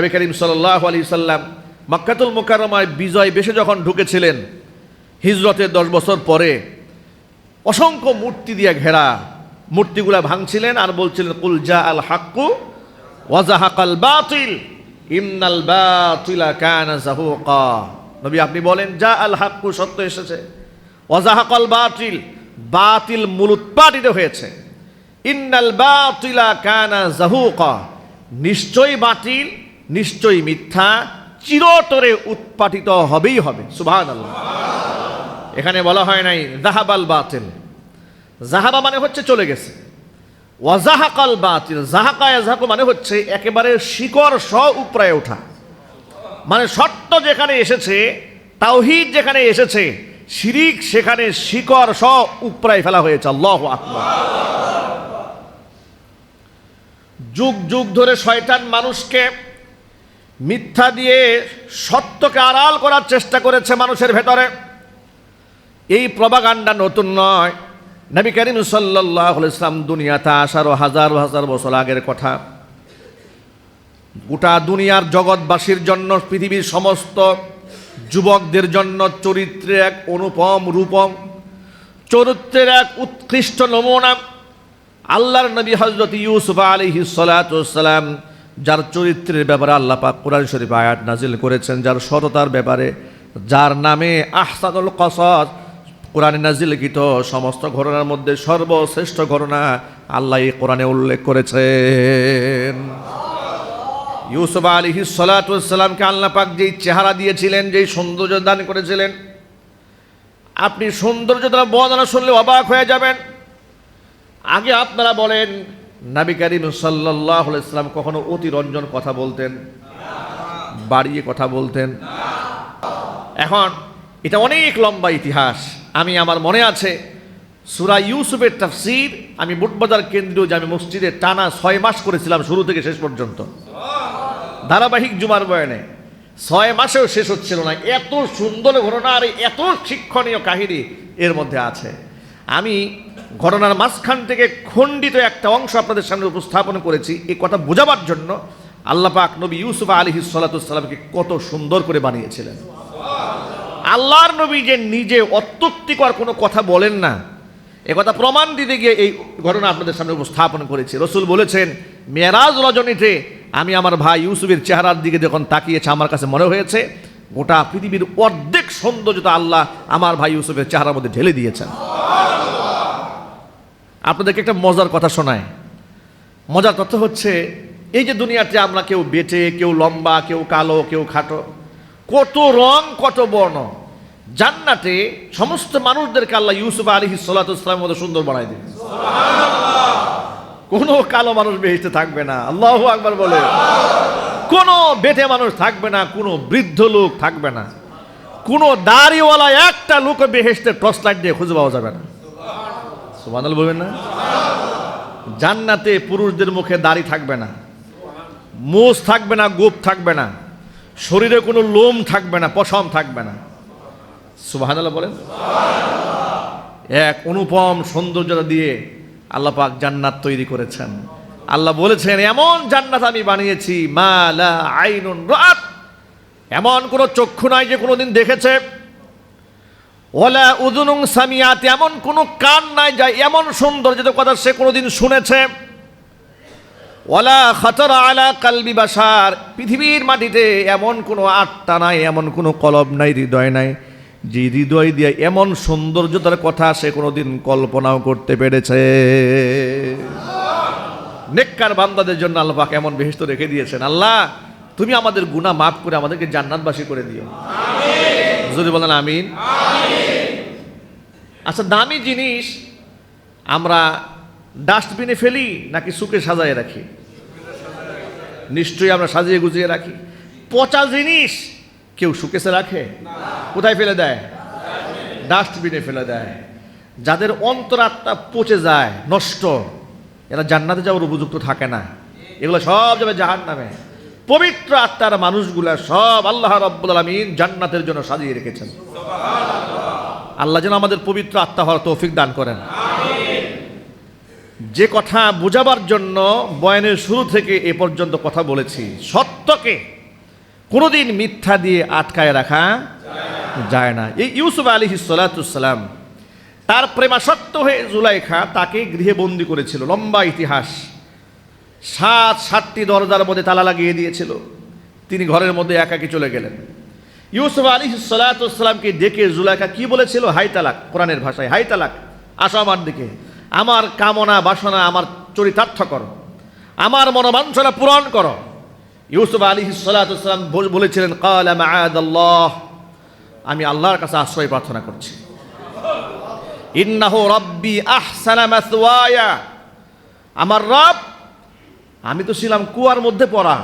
নবী করিম সাল্লাহ আলী সাল্লাম মাক্কাতুল মোকারমায় বিজয় বেশে যখন ঢুকেছিলেন, হিজরতের দশ বছর পরে অসংখ্য মূর্তি দিয়ে ঘেরা মূর্তিগুলা ভাঙছিলেন আর বলছিলেন, কুল জা আল হাক্কু ওয়াজাহাকাল বাতিল ইমনাল বাতিলা কানা জাহুকা। নবী, আপনি বলেন যা আল হাক্কু সত্য এসেছে ওয়াজাহাকাল বাতিল বাতিল মূলোৎপাটিত হয়েছে। ইন্নাল বাতিলা কানা জাহুকা, নিশ্চয়ই বাতিল নিশ্চয়ই মিথ্যা চিরতরে উৎপাটিত হবেই হবে। সুবহানাল্লাহ। এখানে বলা হয় নাই জাহাবাল বাতিল। জাহাবা মানে হচ্ছে চলে গেছে। ওয়াজাহাকাল বাতিল জাহাকা জাহাকু মানে হচ্ছে একেবারে শিকড় স উপরায় ওঠা। মানে সত্য যেখানে এসেছে, তাওহিদ যেখানে এসেছে, শিরিক সেখানে শিকড় স উপরায় ফেলা হয়েছে, আল্লাহ আকবার। যুগ যুগ ধরে শয়তান মানুষকে মিথ্যা দিয়ে সত্যকে আড়াল করার চেষ্টা করেছে মানুষের ভেতরে। এই প্রবাগান্ডা নতুন নয়। নবী করিম সাল্লাহ ইসলাম দুনিয়াতে আসারও হাজার হাজার বছর আগের কথা। গোটা দুনিয়ার জগৎবাসীর জন্য, পৃথিবীর সমস্ত যুবকদের জন্য চরিত্রে এক অনুপম রূপম, চরিত্রের এক উৎকৃষ্ট নমুনা। আল্লাহর নবী হজরত ইউসুফ আলহি সালাম যার চরিত্রের ব্যাপারে আল্লাহ পাক কোরআন শরীফ আয়াত নাজিল করেছেন, যার সততার ব্যাপারে, যার নামে আহসানুল কসদ কোরআনে নাজিলকৃত সমস্ত ঘটনার মধ্যে সর্বশ্রেষ্ঠ ঘটনা আল্লাহ এই কোরআনে উল্লেখ করেছেন। ইউসুফ আলী সালাতামকে আল্লাহ পাক যেই চেহারা দিয়েছিলেন, যেই সৌন্দর্য দান করেছিলেন, আপনি সৌন্দর্য দ্বারা বর্ণনা শুনলে অবাক হয়ে যাবেন। আগে আপনারা বলেন নাবি করিম সাল্লাহ ইসলাম কখনো অতিরঞ্জন কথা বলতেন? বাড়িয়ে কথা বলতেন? এখন, এটা অনেক লম্বা ইতিহাস। আমি, আমার মনে আছে, সুরা ইউসুফের তাফসির আমি বুটবাজার কেন্দ্রীয় জামি মসজিদে টানা ছয় মাস করেছিলাম শুরু থেকে শেষ পর্যন্ত। ধারাবাহিক জুমার বয়ানে, ছয় মাসেও শেষ হচ্ছিল না। এত সুন্দর ঘটনা আর এত শিক্ষণীয় কাহিনী এর মধ্যে আছে। আমি ঘটনার মাঝখান থেকে খণ্ডিত একটা অংশ আপনাদের সামনে উপস্থাপন করেছি। এই কথা বোঝাবার জন্য আল্লাহ পাক নবী ইউসুফ আলী সাল্লাতামকে কত সুন্দর করে বানিয়েছিলেন। আল্লাহর নবী যে নিজে অত্যুক্তিকর কোনো কথা বলেন না, এ কথা প্রমাণ দিতে গিয়ে এই ঘটনা আপনাদের সামনে উপস্থাপন করেছি। রসুল বলেছেন মেরাজ রজনীতে আমি আমার ভাই ইউসুফের চেহারার দিকে যখন তাকিয়েছে, আমার কাছে মনে হয়েছে, গোটা পৃথিবীর অর্ধেক সৌন্দর্যতা আল্লাহ আমার ভাই ইউসুফের চেহারার মধ্যে ঢেলে দিয়েছেন। আপনাদেরকে একটা মজার কথা শোনায় মজার তথ্য হচ্ছে এই যে দুনিয়াতে আমরা কেউ বেটে কেউ লম্বা কেউ কালো কেউ খাটো কত রং কত বর্ণ জান্নাতে সমস্ত মানুষদেরকে আল্লাহ ইউসুফ আলী সাল্লাহামের মতো সুন্দর বানাই দিন কোনো কালো মানুষ বেহেস্তে থাকবে না আল্লাহ আকবার বলে। কোনো বেটে মানুষ থাকবে না কোনো বৃদ্ধ লোক থাকবে না। কোনো দাড়িওয়ালা একটা লোক বেহেস্তে টর্চ লাইট দিয়ে খুঁজে পাওয়া যাবে না। সুবানাল বলবেন না? জান্নাতে পুরুষদের মুখে দাড়ি থাকবে না মোষ থাকবে না, গোপ থাকবে না, শরীরে কোনো লোম থাকবে না, পশম থাকবে না। সুবাহানাল্লাহ বলেন। এক অনুপম সৌন্দর্যতা দিয়ে আল্লাহ পাক জান্নাত তৈরি করেছেন। আল্লাহ বলেছেন, এমন জান্নাত আমি বানিয়েছি, মা লা আইনুন রাত এমন কোনো চক্ষু নাই যে কোনোদিন দেখেছে ওলা উদুনুং সামিয়াত, এমন কোনো কান নাই যা এমন সৌন্দর্যের কথা সে কোনোদিন শুনেছে। ওলা খতর আলা কালবি বাসার পৃথিবীর মাটিতে এমন কোনো আত্মা নাই, এমন কোনো কলব নাই, হৃদয় নাই, যে হৃদয় দিয়ে এমন সৌন্দর্যতার কথা সে কোনোদিন কল্পনাও করতে পেরেছে। নেককার বান্দাদের জন্য আল্লাহ এমন বেহেস্ত রেখে দিয়েছেন। আল্লাহ, তুমি আমাদের গুনাহ মাফ করে আমাদেরকে জান্নাতবাসী করে দিও। যদি বলেন আমিন। আচ্ছা দামি জিনিস আমরা ডাস্টবিনে ফেলি নাকি সুকে সাজায় রাখি? নিশ্চয়ই আমরা সাজিয়ে গুজিয়ে রাখি। পচা জিনিস কেউ সুকেসে রাখে? কোথায় ফেলে দেয়? ডাস্টবিনে ফেলে দেয়। যাদের অন্তরাত্মা পচে যায়, নষ্ট, এরা জান্নাতে যাওয়ার উপযুক্ত থাকে না। এগুলো সব যাবে জাহান নামে পবিত্র আত্মার মানুষগুলা সব আল্লাহ রব্বুল আলমিন জান্নাতের জন্য সাজিয়ে রেখেছেন। আল্লাহ যেন আমাদের পবিত্র আত্মা হওয়ার তৌফিক দান করেন। যে কথা বোঝাবার জন্য বয়ানের শুরু থেকে এ পর্যন্ত কথা বলেছি সত্যকে কোনোদিন মিথ্যা দিয়ে আটকায় রাখা যায় না। এই ইউসুফ আলী সালাতাম তার প্রেমাসক্ত হয়ে জুলাইখা তাকে গৃহে বন্দি করেছিল লম্বা ইতিহাস। সাত, সাতটি দরজার মধ্যে তালা লাগিয়ে দিয়েছিল। তিনি ঘরের মধ্যে একাকি চলে গেলেন। ইউসুফ আলী সালাতামকে ডেকে জুলাইখা কি বলেছিল? হাই তালাক, কোরআনের ভাষায়, হাই তালাক, আসো আমার দিকে। আমার কামনা, বাসনা, আমার চরিতার্থ করো। আমার মনোবাঞ্ছনা পূরণ করো। ইউসুফ আলী সালাতাম বলেছিলেন আল্লাহ আমি আল্লাহর কাছে আশ্রয় প্রার্থনা করছি। ইন্নাহু রব্বি আহসানা আমার রব আমি তো ছিলাম কুয়ার মধ্যে পড়া।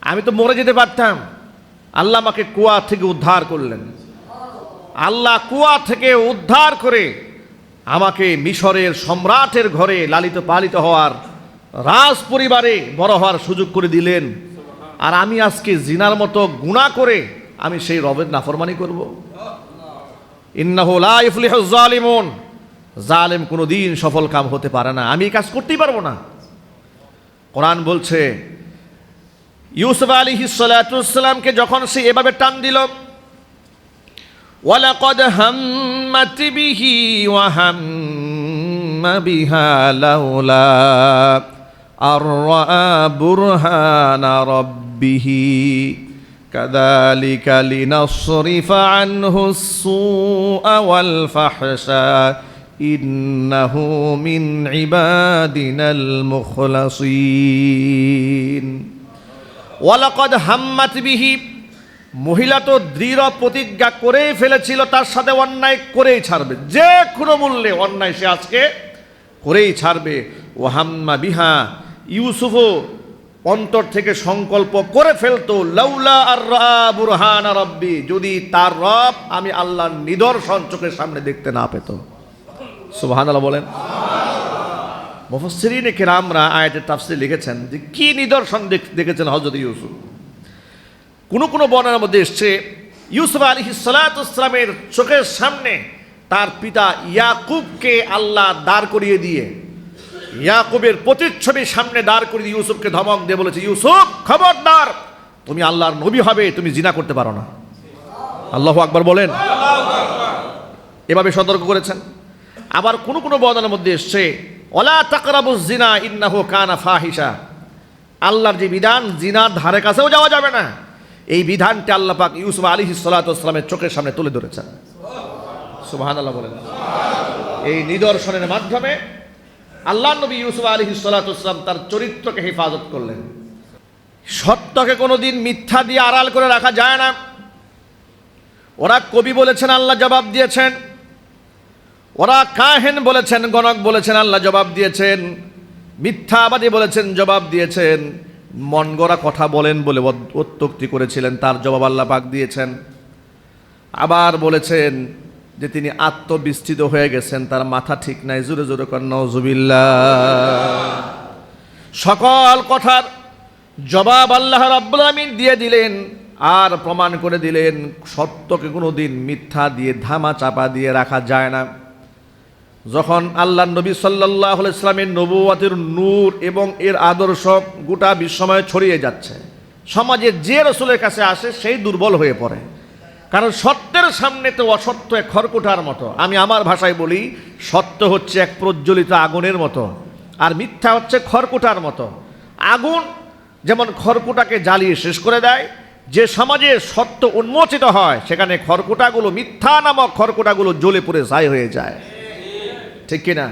আমি তো মরে যেতে পারতাম। আল্লাহ আমাকে কুয়া থেকে উদ্ধার করলেন। আল্লাহ কুয়া থেকে উদ্ধার করে আমাকে মিশরের সম্রাটের ঘরে লালিত পালিত হওয়ার রাজ পরিবারে বড় হওয়ার সুযোগ করে দিলেন। আর আমি আজকে জিনার মতো গুণা করে আমি সেই রবের নাফরমানি করব। ইন্নাহু লা ইফলিহু জালিমুন। জালেম কোনো দিন সফল কাম হতে পারে না। আমি এই কাজ করতেই পারব না। কোরআন বলছে, ইউসুফ আলী হিসালাতামকে যখন সে এভাবে টান দিল, ওয়ালাকদ হাম্মাতি বিহি ওয়া হাম্মা বিহা লাউলা আর বুরহানা রব্বিহি কাদালিকা লিনাসরিফা আনহু সুআ ওয়াল ফাহশা। ইন্নাহু মিন ইবাদিনাল মুখলাসিন ওয়ালাকাদ হাম্মাত বিহি মহিলা তো দৃঢ় প্রতিজ্ঞা করেই ফেলেছিল, তার সাথে অন্যায় করেই ছাড়বে। যে কোনো মূল্যে অন্যায় সে আজকে করেই ছাড়বে। ও হাম্মা বিহা ইউসুফ অন্তর থেকে সংকল্প করে ফেলতো, লাউলা আর বুরহান রব্বি, যদি তার রব আমি আল্লাহর নিদর্শন চোখের সামনে দেখতে না পেত। সুবহান বলেন। মুফসরিনে কেরামরা আয়াতের তাফসির লিখেছেন যে কি নিদর্শন দেখ- দেখেছেন হজরত ইউসুফ? কোন কোন বর্ণনার মধ্যে এসছে ইউসুফ আলী সালাতামের চোখের সামনে তার পিতা ইয়াকুবকে আল্লাহ দাঁড় করিয়ে দিয়ে ইয়াকুবের প্রতিচ্ছবি সামনে দাঁড় করিয়ে ইউসুফকে ধমক দিয়ে বলেছে ইউসুফ খবরদার তুমি আল্লাহর নবী হবে তুমি জিনা করতে পারো না। আল্লাহ আকবার বলেন। এভাবে সতর্ক করেছেন। আবার কোন কোন বর্ণনার মধ্যে এসছে, ওলা তাকরাবুজ জিনা ইন্নাহু কানা ফাহিসা আল্লাহর যে বিধান জিনার ধারে কাছেও যাওয়া যাবে না। এই বিধানটি আল্লাহ পাক ইউসুফ আলী সালাতামের চোখের সামনে তুলে ধরেছেন। সুবাহান আল্লাহ বলেন। এই নিদর্শনের মাধ্যমে আল্লাহ নবী ইউসুফ আলী সালাতাম তার চরিত্রকে হেফাজত করলেন। সত্যকে কোনোদিন মিথ্যা দিয়ে আড়াল করে রাখা যায় না। ওরা কবি বলেছেন, আল্লাহ জবাব দিয়েছেন। ওরা কাহেন বলেছেন, গণক বলেছেন, আল্লাহ জবাব দিয়েছেন, মিথ্যাবাদী বলেছেন, জবাব দিয়েছেন। মন গড়া কথা বলেন বলে অত্যুক্তি করেছিলেন, তার জবাব আল্লাহ পাক দিয়েছেন। আবার বলেছেন যে তিনি আত্মবিস্তৃত হয়ে গেছেন, তার মাথা ঠিক নাই, জোরে জোরে কন্নজুবিল্লা সকল কথার জবাব আল্লাহ রাব্বুল আমিন দিয়ে দিলেন, আর প্রমাণ করে দিলেন, সত্যকে কোনো দিন মিথ্যা দিয়ে, ধামা চাপা দিয়ে রাখা যায় না। যখন আল্লাহ নবী সাল্লাহ ইসলামের নবুয়াতের নূর এবং এর আদর্শ গোটা বিশ্বময় ছড়িয়ে যাচ্ছে, সমাজে যে রসুলের কাছে আসে সেই দুর্বল হয়ে পড়ে। কারণ সত্যের সামনে তো অসত্য এক খড়কুটার মতো। আমি আমার ভাষায় বলি, সত্য হচ্ছে এক প্রজ্বলিত আগুনের মতো আর মিথ্যা হচ্ছে খড়কুটার মতো। আগুন যেমন খড়কুটাকে জ্বালিয়ে শেষ করে দেয়, যে সমাজে সত্য উন্মোচিত হয়, সেখানে খড়কুটাগুলো মিথ্যা নামক খড়কুটাগুলো জ্বলে পুড়ে ছাই হয়ে যায়। ঠিক কিনা